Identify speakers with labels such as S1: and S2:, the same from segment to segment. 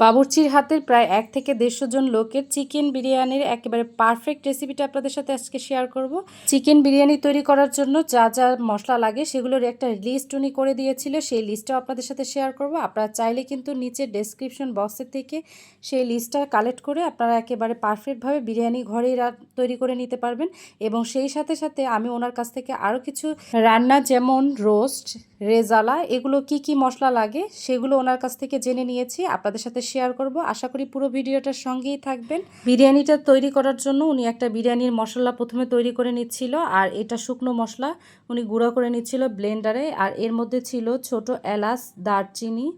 S1: বাবুর্চির হাতের প্রায় এক থেকে দেড়শো জন লোকের চিকেন বিরিয়ানির একেবারে পারফেক্ট রেসিপিটা আপনাদের সাথে আজকে শেয়ার করব। চিকেন বিরিয়ানি তৈরি করার জন্য যা যা মশলা লাগে সেগুলোর একটা লিস্ট উনি করে দিয়েছিল। সেই লিস্টটাও আপনাদের সাথে শেয়ার করব। আপনারা চাইলে কিন্তু নিচে ডেসক্রিপশন বক্সের থেকে সেই লিস্টটা কালেক্ট করে আপনারা একেবারে পারফেক্টভাবে বিরিয়ানি ঘরেই তৈরি করে নিতে পারবেন। এবং সেই সাথে সাথে আমি ওনার কাছ থেকে আরও কিছু রান্না যেমন রোস্ট রেজালা, এগুলো কি কি মশলা লাগে সেগুলো ওনার কাছ থেকে জেনে নিয়েছি। আপনাদের সাথে শেয়ার করব। আশা করি পুরো ভিডিওটার সঙ্গেই থাকবেন। বিরিয়ানিটা তৈরি করার জন্য উনি একটা বিরিয়ানির মশলা প্রথমে তৈরি করে নিচ্ছিল, আর এটা শুকনো মশলা উনি গুঁড়া করে নিচ্ছিল ব্লেন্ডারে আর এর মধ্যে ছিল ছোট এলাচ, দারচিনি,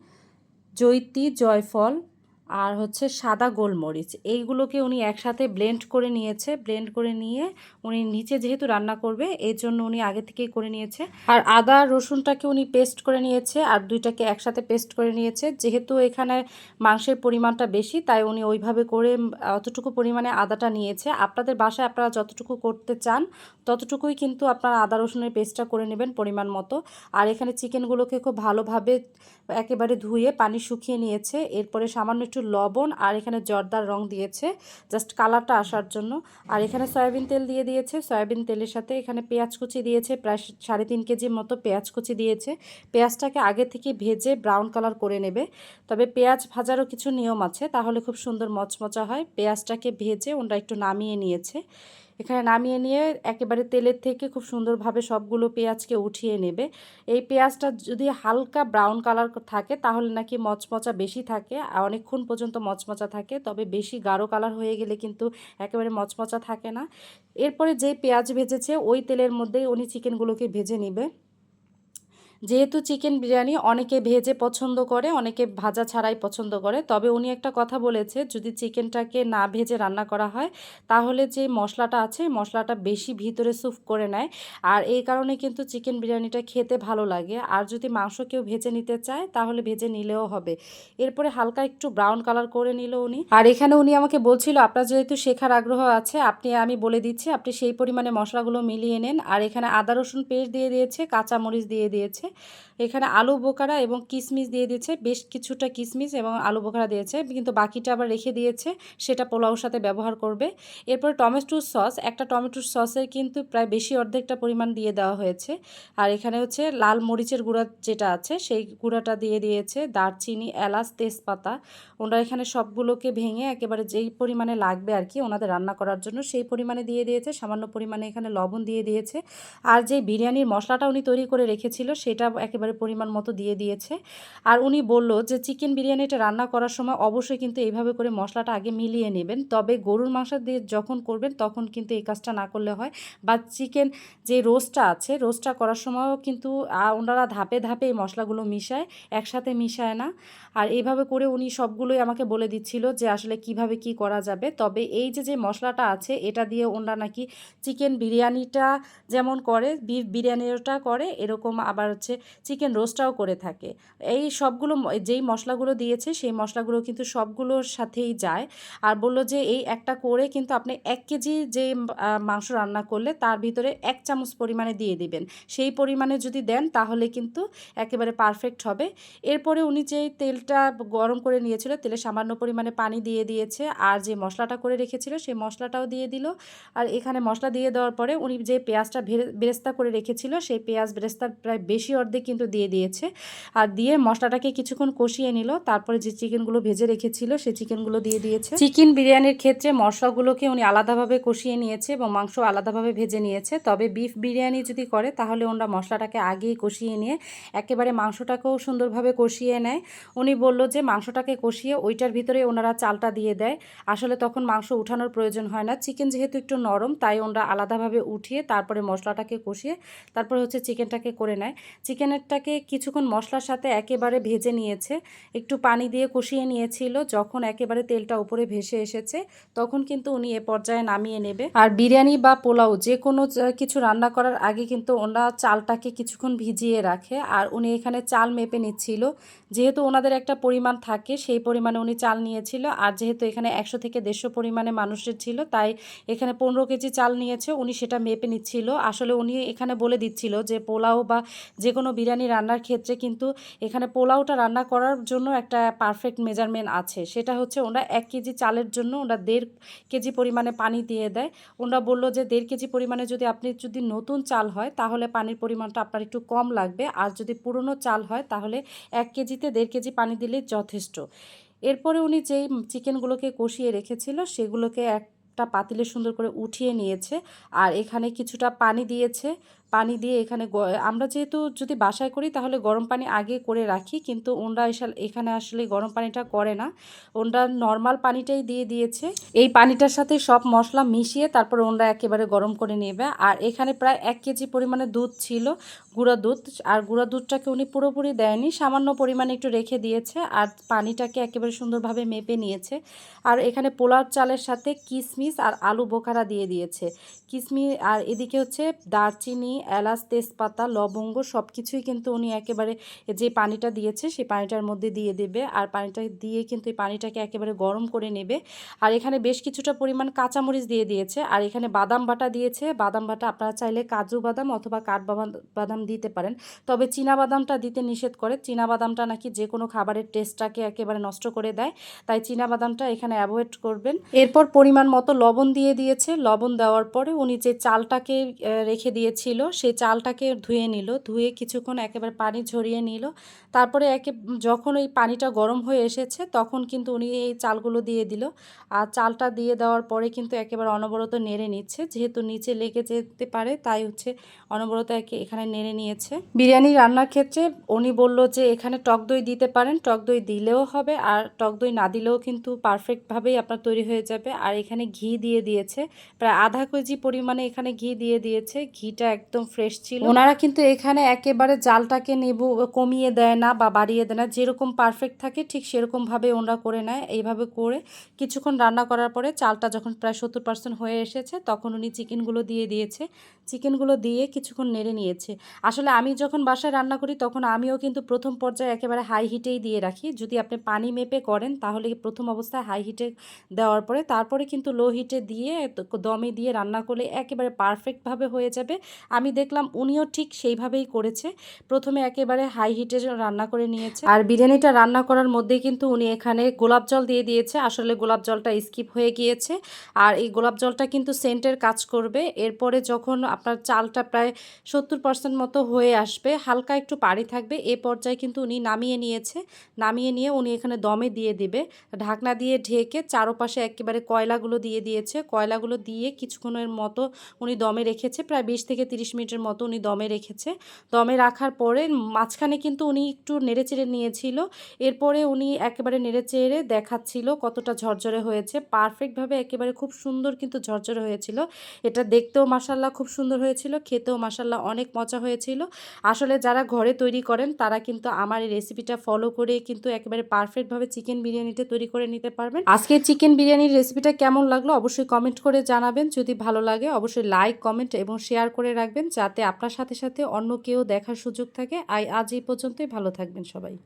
S1: জৈতি, জয়ফল আর হচ্ছে সাদা গোলমরিচ। এইগুলোকে উনি একসাথে ব্লেন্ড করে নিয়েছে। ব্লেন্ড করে নিয়ে উনি নিচে যেহেতু রান্না করবে এই জন্য উনি আগে থেকেই করে নিয়েছে। আর আদা, রসুনটাকে উনি পেস্ট করে নিয়েছে আর দুইটাকে একসাথে পেস্ট করে নিয়েছে। যেহেতু এখানে মাংসের পরিমাণটা বেশি, তাই উনি ওইভাবে করে অতটুকু পরিমাণে আদাটা নিয়েছে। আপনাদের বাসায় আপনারা যতটুকু করতে চান, ততটুকুই কিন্তু আপনারা আদা, রসুনের পেস্টটা করে নেবেন পরিমাণ মতো। আর এখানে চিকেনগুলোকে খুব ভালোভাবে একেবারে ধুয়ে পানি শুকিয়ে নিয়েছে। এরপরে সামান্য একটু লবণ আর এখানে জর্দার রং দিয়েছে। জাস্ট কালারটা আসার জন্য। আর এখানে সয়াবিন তেল দিয়ে দিয়েছে। সয়াবিন তেলের সাথে এখানে পেঁয়াজ কুচি দিয়েছে। প্রায় সাড়ে তিন কেজির মতো পেঁয়াজ কুচি দিয়েছে। পেঁয়াজটাকে আগে থেকে ভেজে ব্রাউন কালার করে নেবে। তবে পেঁয়াজ ভাজারও কিছু নিয়ম আছে। তাহলে খুব সুন্দর মচমচা হয়। পেঁয়াজটাকে ভেজে ওনারা একটু নামিয়ে নিয়েছে। এখানে নামিয়ে নিয়ে একেবারে তেলের থেকে খুব সুন্দরভাবে সবগুলো পেঁয়াজকে উঠিয়ে নেবে। এই পেঁয়াজটা যদি হালকা ব্রাউন কালার থাকে, তাহলে নাকি মচমচা বেশি থাকে। আর অনেকক্ষণ পর্যন্ত মচমচা থাকে, তবে বেশি গাঢ় কালার হয়ে গেলে কিন্তু একেবারে মচমচা থাকে না। এরপরে যে পেঁয়াজ ভেজেছে, ওই তেলের মধ্যেই উনি চিকেনগুলোকে ভেজে নেবে। যেহেতু চিকেন বিরিয়ানি অনেকে ভেজে পছন্দ করে, অনেকে ভাজা ছাড়াই পছন্দ করে, তবে উনি একটা কথা বলেছে, যদি চিকেনটাকে না ভেজে রান্না করা হয়, তাহলে যে মশলাটা আছে, মশলাটা বেশি ভিতরে সুপ করে নেয়। আর এই কারণে কিন্তু চিকেন বিরিয়ানিটা খেতে ভালো লাগে। আর যদি মাংস কেউ ভেজে নিতে চায়, তাহলে ভেজে নিলেও হবে। এরপরে হালকা একটু ব্রাউন কালার করে নিল উনি। আর এখানে উনি আমাকে বলছিল, আপনার যেহেতু শেখার আগ্রহ আছে, আপনি, আমি বলে দিচ্ছি, আপনি সেই পরিমাণে মশলাগুলো মিলিয়ে নেন। আর এখানে আদা, রসুন পেস্ট দিয়ে দিয়েছে, কাঁচামরিচ দিয়ে দিয়েছে। এখানে আলু, বোকারা এবং কিশমিশ দিয়ে দিয়েছে। বেশ কিছুটা কিশমিশ এবং আলু, বোকারা দিয়েছে। কিন্তু বাকিটা আবার রেখে দিয়েছে। সেটা পোলাওর সাথে ব্যবহার করবে। এরপর টমেটোর সস। একটা টমেটোর সসের কিন্তু প্রায় বেশি অর্ধেকটা পরিমাণ দিয়ে দেওয়া হয়েছে। আর এখানে হচ্ছে লাল মরিচের গুঁড়া যেটা আছে, সেই গুঁড়াটা দিয়ে দিয়েছে। দারচিনি, এলাচ, তেজপাতা। ওনারা এখানে সবগুলোকে ভেঙে একেবারে যেই পরিমাণে লাগবে আর কি ওনাদের রান্না করার জন্য, সেই পরিমাণে দিয়ে দিয়েছে। সামান্য পরিমাণে এখানে লবণ দিয়ে দিয়েছে। আর যে বিরিয়ানির মশলাটা উনি তৈরি করে রেখেছিল, সেটা একেবারে পরিমাণ মতো দিয়ে দিয়েছে। আর উনি বলল যে, চিকেন বিরিয়ানিটা রান্না করার সময় অবশ্যই কিন্তু এইভাবে করে মশলাটা আগে মিলিয়ে নেবেন। তবে গরুর মাংস দিয়ে যখন করবেন, তখন কিন্তু এই কাজটা না করলে হয়। বা চিকেন যে রোস্টটা আছে, রোস্টটা করার সময়ও কিন্তু ওনারা ধাপে ধাপে এই মশলাগুলো মিশায়, একসাথে মিশায় না। আর এইভাবে করে উনি সবগুলোই আমাকে বলে দিচ্ছিল যে, আসলে কীভাবে কি করা যাবে। তবে এই যে যে মশলাটা আছে, এটা দিয়ে ওনারা নাকি চিকেন বিরিয়ানিটা যেমন করে বিফ বিরিয়ানিটা করে, এরকম আবার হচ্ছে চিকেন রোস্টটাও করে থাকে। এই সবগুলো যেই মশলাগুলো দিয়েছে সেই মশলাগুলো কিন্তু সবগুলোর সাথেই যায়। আর বলল যে এই একটা করে কিন্তু আপনি এক কেজি যে মাংস রান্না করলে তার ভিতরে এক চামচ পরিমাণে দিয়ে দিবেন। সেই পরিমাণে যদি দেন তাহলে কিন্তু একেবারে পারফেক্ট হবে। এরপরে উনি যে তেলটা গরম করে নিয়েছিল, তেলে সামান্য পরিমাণে পানি দিয়ে দিয়েছে আর যে মশলাটা করে রেখেছিল সেই মশলাটাও দিয়ে দিল। আর এখানে মশলা দিয়ে দেওয়ার পরে উনি যে পেঁয়াজটা বেরেস্তা করে রেখেছিল সেই পেঁয়াজ বেরেস্তার প্রায় বেশি অর্ধেক কিন্তু দিয়ে দিয়েছে। আর দিয়ে মশলাটাকে কিছুক্ষণ কষিয়ে নিল, তারপরে যে চিকেনগুলো ভেজে রেখেছিল সেই চিকেনগুলো দিয়ে দিয়েছে। চিকেন বিরিয়ানির ক্ষেত্রে মশলাগুলোকে উনি আলাদাভাবে কষিয়ে নিয়েছে এবং মাংস আলাদাভাবে ভেজে নিয়েছে। তবে বিফ বিরিয়ানি যদি করে, তাহলে ওনারা মশলাটাকে আগেই কষিয়ে নিয়ে একেবারে মাংসটাকেও সুন্দরভাবে কষিয়ে নেয়। উনি বলল যে মাংসটাকে কষিয়ে ওইটার ভিতরে ওনারা চালটা দিয়ে দেয়। আসলে তখন মাংস উঠানোর প্রয়োজন হয় না। চিকেন যেহেতু একটু নরম, তাই ওনারা আলাদাভাবে উঠিয়ে তারপরে মশলাটাকে কষিয়ে তারপরে হচ্ছে চিকেনটাকে করে নেয়। চিকেনেরটাকে কিছুক্ষণ মশলার সাথে একেবারে ভেজে নিয়েছে। একটু পানি দিয়ে কষিয়ে নিয়েছিল। যখন একেবারে তেলটা উপরে ভেসে এসেছে, তখন কিন্তু উনি এ পর্যায়ে নামিয়ে নেবে। আর বিরিয়ানি বা পোলাও যে কোনো কিছু রান্না করার আগে কিন্তু ওনারা চালটাকে কিছুক্ষণ ভিজিয়ে রাখে। আর উনি এখানে চাল মেপে নিচ্ছিল। যেহেতু ওনাদের একটা পরিমাণ থাকে, সেই পরিমাণে উনি চাল নিয়েছিল। আর যেহেতু এখানে একশো থেকে দেড়শো পরিমাণে মানুষের ছিল, তাই এখানে পনেরো কেজি চাল নিয়েছে। উনি সেটা মেপে নিচ্ছিল। আসলে উনি এখানে বলে দিচ্ছিল যে পোলাও বা যে কোনো বিরিয়ানি রান্নার ক্ষেত্রে কিন্তু এখানে পোলাওটা রান্না করার জন্য একটা পারফেক্ট মেজারমেন্ট আছে। সেটা হচ্ছে ওরা এক কেজি চালের জন্য ওরা দেড় কেজি পরিমাণে পানি দিয়ে দেয়। ওরা বলল যে দেড় কেজি পরিমাণে যদি আপনি যদি নতুন চাল হয়, তাহলে পানির পরিমাণটা আপনার একটু কম লাগবে। আর যদি পুরনো চাল হয়, তাহলে এক কেজিতে দেড় কেজি পানি দিলেই যথেষ্ট। এরপরে উনি যেই চিকেনগুলোকে কষিয়ে রেখেছিল, সেগুলোকে একটা পাতিলে সুন্দর করে উঠিয়ে নিয়েছে। আর এখানে কিছুটা পানি দিয়েছে। পানি দিয়ে এখানে আমরা যেহেতু যদি বাসায় করি তাহলে গরম পানি আগে করে রাখি, কিন্তু ওনরা এখানে আসলে গরম পানিটা করে না। ওনরা নর্মাল পানিটাই দিয়ে দিয়েছে। এই পানিটার সাথে সব মশলা মিশিয়ে তারপর ওনরা একেবারে গরম করে নেবে। আর এখানে প্রায় এক কেজি পরিমাণে দুধ ছিল, গুঁড়া দুধ। আর গুঁড়া দুধটাকে উনি পুরোপুরি দেয়নি, সামান্য পরিমাণে একটু রেখে দিয়েছে। আর পানিটাকে একেবারে সুন্দরভাবে মেপে নিয়েছে। আর এখানে পোলার চালের সাথে কিশমিশ আর আলু বোখারা দিয়ে দিয়েছে। কিশমিশ আর এদিকে হচ্ছে দারচিনি এলাচ, তেজপাতা, লবঙ্গ সব কিছুই কিন্তু উনি একেবারে যে পানিটা দিয়েছে সেই পানিটার মধ্যে দিয়ে দেবে। আর পানিটা দিয়ে কিন্তু এই পানিটাকে একেবারে গরম করে নেবে। আর এখানে বেশ কিছুটা পরিমাণ কাঁচামরিচ দিয়ে দিয়েছে। আর এখানে বাদাম বাটা দিয়েছে। বাদাম বাটা আপনারা চাইলে কাজু বাদাম অথবা কাঠবাদাম বাদাম দিতে পারেন। তবে চীনা বাদামটা দিতে নিষেধ করে। চীনা বাদামটা নাকি যে কোনো খাবারের টেস্টটাকে একেবারে নষ্ট করে দেয়। তাই চীনা বাদামটা এখানে অ্যাভয়েড করবেন। এরপর পরিমাণ মতো লবণ দিয়ে দিয়েছে। লবণ দেওয়ার পরে উনি যে চালটাকে রেখে দিয়েছিল সেই চালটাকে ধুয়ে নিল, ধুয়ে কিছুক্ষণ একেবারে পানি ঝরিয়ে নিল। তারপরে একে, যখন ওই পানিটা গরম হয়ে এসেছে, তখন কিন্তু উনি এই চালগুলো দিয়ে দিল। আর চালটা দিয়ে দেওয়ার পরে কিন্তু একেবারে অনবরত নেড়ে নিচ্ছে। যেহেতু নিচে লেগে যেতে পারে, তাই হচ্ছে অনবরত একে এখানে নেড়ে নিয়েছে। বিরিয়ানি রান্নার ক্ষেত্রে উনি বলল যে, এখানে টক দই দিতে পারেন। টক দই দিলেও হবে, আর টক দই না দিলেও কিন্তু পারফেক্টভাবেই আপনার তৈরি হয়ে যাবে। আর এখানে ঘি দিয়ে দিয়েছে। প্রায় আধা কেজি পরিমাণে এখানে ঘি দিয়ে দিয়েছে। ঘিটা একদম ফ্রেশ ছিল। ওনারা কিন্তু এখানে একেবারে জালটাকে নেবু, কমিয়ে দেয় না বা বাড়িয়ে দেয় না। যেরকম পারফেক্ট থাকে, ঠিক সেরকমভাবে ওনারা করে নেয়। এইভাবে করে কিছুক্ষণ রান্না করার পরে চালটা যখন প্রায় সত্তর পার্সেন্ট হয়ে এসেছে, তখন উনি চিকেনগুলো দিয়ে দিয়েছে। চিকেনগুলো দিয়ে কিছুক্ষণ নেড়ে নিয়েছে। আসলে আমি যখন বাসায় রান্না করি, তখন আমিও কিন্তু প্রথম পর্যায়ে একেবারে হাই হিটেই দিয়ে রাখি। যদি আপনি পানি মেপে করেন, তাহলে প্রথম অবস্থায় হাই হিটে দেওয়ার পরে, তারপরে কিন্তু লো হিটে দিয়ে দমে দিয়ে রান্না করলে একেবারে পারফেক্টভাবে হয়ে যাবে। আমি দেখলাম উনিও ঠিক সেইভাবেই করেছে। প্রথমে একেবারে হাই হিটে রান্না করে নিয়েছে। আর বিরিয়ানিটা রান্না করার মধ্যে কিন্তু উনি এখানে গোলাপ জল দিয়ে দিয়েছে। আসলে গোলাপ জলটা স্কিপ হয়ে গিয়েছে। আর এই গোলাপ জলটা কিন্তু সেন্টের কাজ করবে। এরপরে যখন আপনার চালটা প্রায় সত্তর পার্সেন্ট মতো হয়ে আসবে, হালকা একটু পানি থাকবে, এ পর্যায়ে কিন্তু উনি নামিয়ে নিয়েছে। নামিয়ে নিয়ে উনি এখানে দমে দিয়ে দিবে। ঢাকনা দিয়ে ঢেকে চারোপাশে একেবারে কয়লাগুলো দিয়ে দিয়েছে। কয়লাগুলো দিয়ে কিছুক্ষণের মতো উনি দমে রেখেছে। প্রায় বিশ থেকে তিরিশ মিনিটের মতো উনি দমে রেখেছে। দমে রাখার পরে মাঝখানে কিন্তু উনি একটু নেড়েচেড়ে নিয়েছিল। এরপরে উনি একেবারে নেড়েচেড়ে দেখাচ্ছিল কতটা ঝরঝরে হয়েছে। পারফেক্টভাবে একেবারে খুব সুন্দর কিন্তু ঝরঝরে হয়েছিল। এটা দেখতেও মাসাল্লাহ খুব সুন্দর হয়েছিল, খেতেও মাসাল্লাহ অনেক মজা হয়েছিল। আসলে যারা ঘরে তৈরি করেন, তারা কিন্তু আমার এই রেসিপিটা ফলো করে কিন্তু একেবারে পারফেক্টভাবে চিকেন বিরিয়ানিটা তৈরি করে নিতে পারবেন। আজকে চিকেন বিরিয়ানির রেসিপিটা কেমন লাগল অবশ্যই কমেন্ট করে জানাবেন। যদি ভালো লাগে, অবশ্যই লাইক, কমেন্ট এবং শেয়ার করে রাখবেন। যাতে আপনার সাথে সাথে অন্য কেউ দেখার সুযোগ থাকে। আই, আজ এই পর্যন্তই। ভালো থাকবেন সবাই।